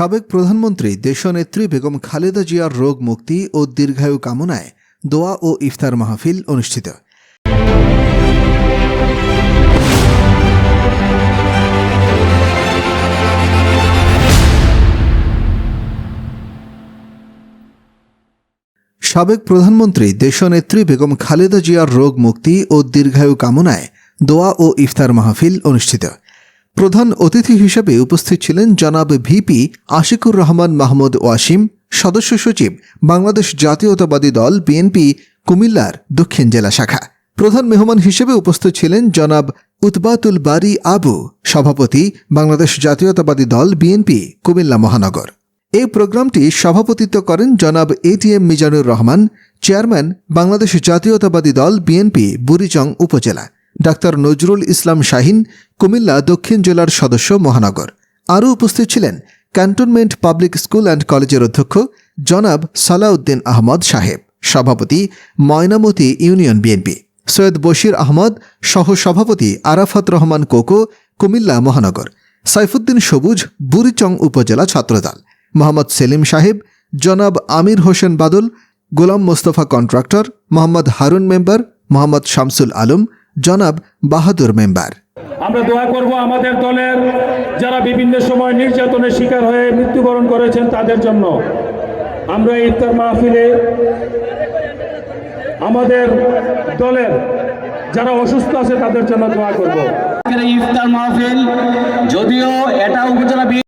সাবেক প্রধানমন্ত্রী দেশনেত্রী বেগম খালেদা জিয়ার রোগ মুক্তি ও দীর্ঘায়ু কামনায় দোয়া ও ইফতার মাহফিল অনুষ্ঠিত। সাবেক প্রধানমন্ত্রী দেশনেত্রী বেগম খালেদা জিয়ার রোগ মুক্তি ও দীর্ঘায়ু কামনায় দোয়া ও ইফতার মাহফিল অনুষ্ঠিত। প্রধান অতিথি হিসেবে উপস্থিত ছিলেন জনাব ভিপি আশিকুর রহমান মাহমুদ ওয়াসিম, সদস্য সচিব বাংলাদেশ জাতীয়তাবাদী দল বিএনপি কুমিল্লার দক্ষিণ জেলা শাখা। প্রধান মেহমান হিসেবে উপস্থিত ছিলেন জনাব উতবাতুল বারি আবু, সভাপতি বাংলাদেশ জাতীয়তাবাদী দল বিএনপি কুমিল্লা মহানগর। এই প্রোগ্রামটি সভাপতিত্ব করেন জনাব ATM Mizanur Rahman, chairman Bangladesh Jatiyatabadi Dal BNP Burichang উপজেলা। ডাক্তার নজরুল ইসলাম শাহিন, কুমিল্লা দক্ষিণ জেলার সদস্য, মহানগর। আরও উপস্থিত ছিলেন ক্যান্টনমেন্ট পাবলিক স্কুল অ্যান্ড কলেজের অধ্যক্ষ জনাব সালাউদ্দিন আহমদ সাহেব, সভাপতি ময়নামতি ইউনিয়ন বিএনপি, সৈয়দ বশির আহমদ সহ সভাপতি আরাফাত রহমান কোকো, কুমিল্লা মহানগর, সাইফুদ্দিন সবুজ, বুড়িচং উপজেলা ছাত্রদল, মোহাম্মদ সেলিম সাহেব, জনাব আমির হোসেন বাদল, গোলাম মোস্তফা কন্ট্রাক্টর, মোহাম্মদ হারুন মেম্বার, মোহাম্মদ শামসুল আলম জনাব বাহাদুর মেম্বার। আমরা দোয়া করব আমাদের দলের যারা বিভিন্ন সময় নির্যাতনের শিকার হয়ে মৃত্যুবরণ করেছেন তাদের জন্য। আমরা এই ইফতার মাহফিলে আমাদের দলের যারা অসুস্থ আছে তাদের জন্য দোয়া করব। ইফতার মাহফিল যদিও এটা উপজেলা